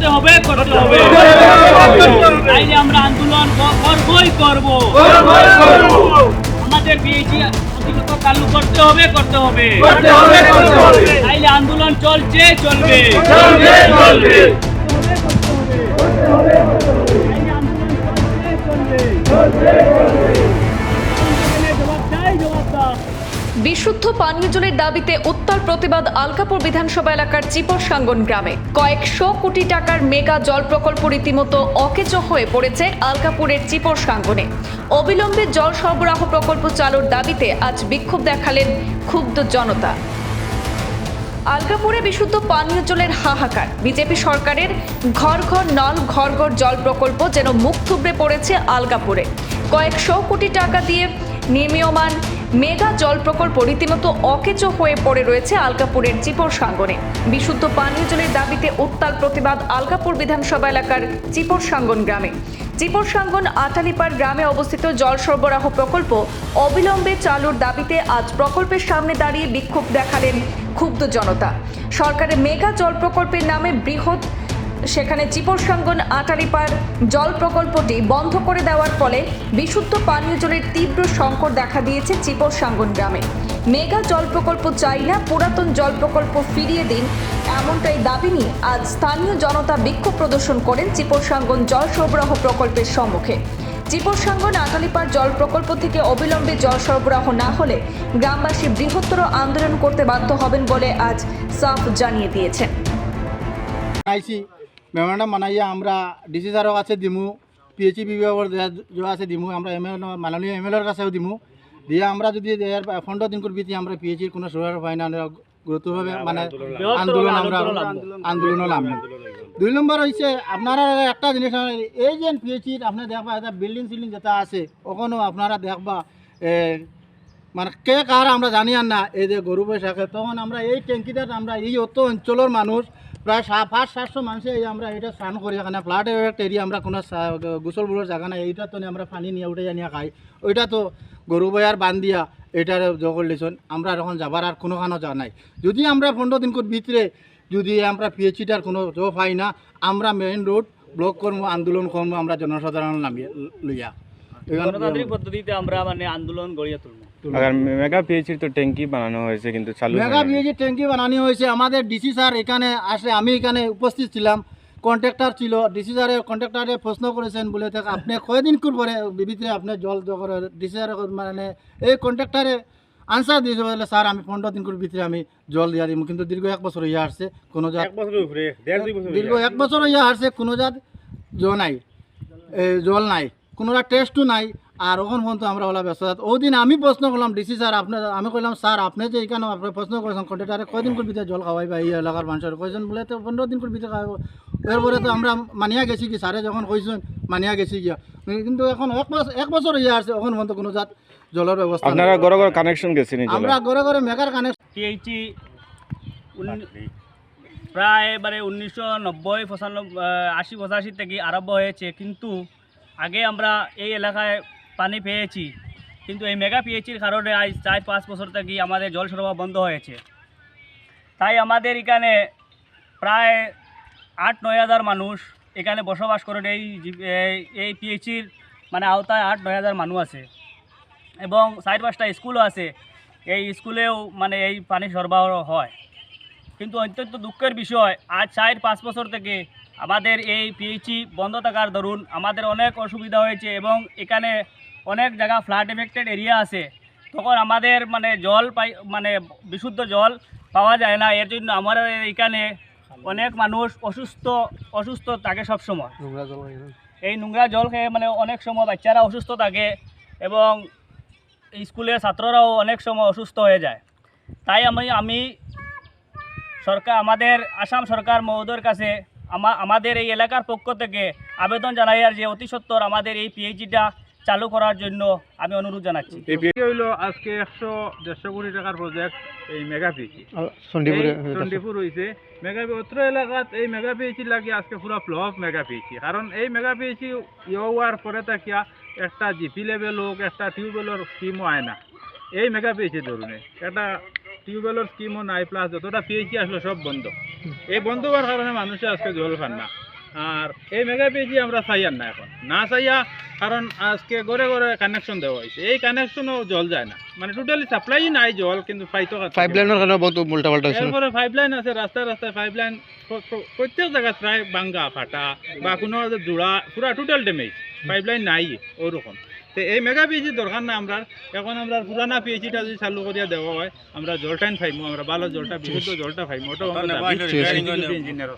করতে হবে করতে হবে। তাইলে আমরা আন্দোলন করবই করব। আমাদের বিএজি চালু করতে হবে করতে হবে। তাইলে আন্দোলন চলছে চলবে। চলছে, চলবে। বিশুদ্ধ পানীয় জলের দাবিতে উত্তর প্রতিবাদ আলকাপুর বিধানসভা এলাকার চিপর সাঙ্গন গ্রামে। কয়েকশো কোটি টাকার মেগা জল প্রকল্প রীতিমতো অকেচ হয়ে পড়েছে আলকাপুরের চিপর সাঙ্গনে অবিলম্বে জল সরবরাহ প্রকল্প চালুর দাবিতে আজ বিক্ষোভ দেখালেন ক্ষুব্ধ জনতা। আলকাপুরে বিশুদ্ধ পানীয় জলের হাহাকার। বিজেপি সরকারের ঘর ঘর নল ঘর ঘর জল প্রকল্প যেন মুখ থুবড়ে পড়েছে আলকাপুরে। কয়েকশো কোটি টাকা দিয়ে নির্মীয়মান মেগা জল প্রকল্প রীতিমতো অকেচো হয়ে পড়ে রয়েছে আলকাপুরের চিপর সাঙ্গনে। বিশুদ্ধ পানীয় জলের দাবিতে উত্তাল প্রতিবাদ আলকাপুর বিধানসভা এলাকার চিপর সাঙ্গন গ্রামে। চিপর সাঙ্গন আটালিপাড় গ্রামে অবস্থিত জল সরবরাহ প্রকল্প অবিলম্বে চালুর দাবিতে আজ প্রকল্পের সামনে দাঁড়িয়ে বিক্ষোভ দেখালেন ক্ষুব্ধ জনতা। সরকারের মেগা জল প্রকল্পের নামে বৃহৎ সেখানে চিপরসাঙ্গন আটারিপাড় জল প্রকল্পটি বন্ধ করে দেওয়ার ফলে বিশুদ্ধ পানীয় জলের তীব্র সংকট দেখা দিয়েছে চিপরসাঙ্গন গ্রামে। মেগা জল প্রকল্প চাই না, পুরাতন জল প্রকল্প ফিরিয়ে দিন এমনটাই দাবি নিয়ে আজ স্থানীয় জনতা বিক্ষোভ প্রদর্শন করেন চিপরসাঙ্গন জল সরবরাহ প্রকল্পের সম্মুখে। চিপরসাঙ্গন আটালিপাড় জল প্রকল্প থেকে অবিলম্বে জল সরবরাহ না হলে গ্রামবাসী বৃহত্তর আন্দোলন করতে বাধ্য হবেন বলে আজ সাফ জানিয়ে দিয়েছেন। মেমোরান্ডাম বানাইয়া আমরা ডিসি স্যারের কাছে দিমু পিএইচি বিভাগের যে আছে দিমু আমরা এম এল মাননীয় এম এলের কাছেও দিমু দিয়ে আমরা যদি এর পনেরো দিন করে বিতি আমরা পিএইচির কোনো সরকার পাই না গুরুত্বভাবে মানে আন্দোলন আমরা আন্দোলনও নামি দুই নম্বর হয়েছে আপনারা একটা জিনিস এই যে পিএইচির আপনার দেখবা এটা বিল্ডিং সিল্ডিং যেটা আছে ওখানেও আপনারা দেখবা মানে কে কার আমরা জানি আর না এই যে গরু বৈশাখে তখন আমরা এই ট্যাঙ্কিটা আমরা এই অত অঞ্চলের মানুষ প্রায় পাঁচ, সাতশো মানুষে এই আমরা এটা স্নান করি, এখানে ফ্লাডের একটা এরিয়া আমরা কোনো গোসল বুলোর জায়গা নাই। এইটা তো আমরা পানি নিয়ে উঠে নিয়ে খাই। ওইটা তো গরু বয়ার বান দিয়া এটার জগল লিছন। আমরা এখন যাবার আর কোনোখানো যা নাই। যদি আমরা পনেরো দিন ভিতরে যদি আমরা পিএইচিটার কোনো জব পাই না, আমরা মেইন রোড ব্লক করব আন্দোলন করব আমরা জনসাধারণ নামিয়ে লইয়া। গণতান্ত্রিক পদ্ধতিতে আমরা মানে আন্দোলন গড়িয়ে তুলবো। আগার মেগা পিএইচির তো ট্যাঙ্কি বানানো হয়েছে কিন্তু চালু মেগা। বিএজি ট্যাঙ্কি বানানো হয়েছে। আমাদের ডিসি স্যার এখানে আসে আমি এখানে উপস্থিত ছিলাম। কন্ট্রাক্টর ছিল। ডিসি স্যারে কন্ট্রাক্টরে প্রশ্ন করেছেন বলে আপনি কয়দিন পরে বিবিতে আপনি জল জগর ডিসি স্যার মানে এই কন্ট্রাক্টরে আনসার দিয়েছে বলে স্যার আমি পনেরো দিন ভিতরে আমি জল দিয়া দিব কিন্তু দীর্ঘ এক বছর ইয়ে আসছে কোনো জাত দীর্ঘ এক বছর ইয়ে আসছে কোনো জাত জল নাই। এ, জল নাই। কোনো টেস্টও নাই আর ওখান পর্যন্ত আমরা ওলা ব্যস্ত আছি। ওই দিন আমি প্রশ্ন করলাম ডিসি স্যার আপনার আমি কইলাম স্যার আপনি যে এখানে আপনার প্রশ্ন করেছেন কন্ট্রাক্টারে কয়দিন করে ভিতরে জল খাওয়াইবা এই এলাকার মানুষের কয়েছেন বলে তো পনেরো দিন করে ভিতরে খাওয়াবো এরপরে তো আমরা মানিয়া গেছি কি স্যারে যখন কইছেন মানিয়া গেছি গিয়া কিন্তু এখন এক বছর এক বছর ইয়ে আসছে ওখান পর্যন্ত কোনো জাত জলের ব্যবস্থা নাই। আপনারা ঘরে ঘরে কানেকশন গেছেন আমরা ঘরে ঘরে মেগার কানে পিএইচি প্রায় এবারে উনিশশো নব্বই পঁচানব্বই আশি পঁচাশি থেকে আরম্ভ হয়েছে কিন্তু আগে আমরা এই এলাকায় পানি পেয়েছি, কিন্তু এই মেগা পিএইচির কারণে আজ চার পাঁচ বছর থেকে আমাদের জল সরবরাহ বন্ধ হয়েছে। তাই আমাদের এখানে প্রায় আট নয় হাজার মানুষ এখানে বসবাস করেন, এই এই পিএইচির মানে আওতায় আট নয় হাজার মানুষ আছে। এবং চার পাঁচটা স্কুলও আছে, এই স্কুলেও মানে এই পানি সরবরাহ হয়। কিন্তু অত্যন্ত দুঃখের বিষয় আজ চার পাঁচ বছর থেকে আমাদের এই পিএইচি বন্ধ থাকার দরুন আমাদের অনেক অসুবিধা হয়েছে এবং এখানে অনেক জায়গা ফ্লাড এফেক্টেড এরিয়া আছে। তখন আমাদের মানে জল পাই মানে বিশুদ্ধ জল পাওয়া যায় না এর জন্য আমাদের এখানে অনেক মানুষ অসুস্থ অসুস্থ থাকে সবসময়। এই নোংরা জল খেয়ে মানে অনেক সময় বাচ্চারা অসুস্থ থাকে এবং স্কুলের ছাত্ররাও অনেক সময় অসুস্থ হয়ে যায়। তাই আমি আমি সরকার আমাদের আসাম সরকার মহোদয়ের কাছে আমাদের এই এলাকার পক্ষ থেকে আবেদন জানাই আর যে অতি সত্বর আমাদের এই পিএইচিটা চালু করার জন্য আমি অনুরোধ জানাচ্ছি। হইল আজকে একশো দেড়শো কোটি টাকার প্রজেক্ট এই মেগা পিএইচি চণ্ডীপুর হয়েছে। মেগা অত্র এলাকাত এই মেগা পিএইচি লাগে আজকে পুরো ফ্লপ মেগা পিএইচি কারণ এই মেগা পিএইচি ইয়ে হওয়ার পরে থাকিয়া একটা জিপি লেভেল হোক একটা টিউবওয়েলের স্কিমও আয় না। এই মেগা পিএইচি ধরুন। একটা টিউবওয়েলের স্কিমও নাই প্লাস যতটা পিএইচি আসলো সব বন্ধ। এই বন্ধ হওয়ার কারণে মানুষে আজকে জল পান না। আর এই মেগা পিএইচি আমরা চাইয়ার না এখন। না চাইয়া কারণ আজকে ঘরে ঘরে কানেকশন দেওয়া হয়েছে এই কানেকশনও জল যায় না। মানে টোটালি সাপ্লাই নাই জল কিন্তু পাইতো পাইপ কারণে বহুত উল্টা পাল্টা হয়েছে এরপরে পাইপ লাইন আছে রাস্তায় রাস্তায় পাইপ লাইন প্রত্যেক জায়গায় প্রায় ভাঙ্গা ফাটা বা কোনো জোড়া পুরা টোটাল ড্যামেজ পাইপ লাইন নাই ওরকম। তো এই মেগা পিএইচির দরকার না আমরা এখন আমরা পুরানা পিএইচিটা যদি চালু করিয়া দেওয়া হয় আমরা জলটাইন পাইমু আমরা ভালো জলটা বিশুদ্ধ জলটা পাইমু ওটাও। ইঞ্জিনিয়ার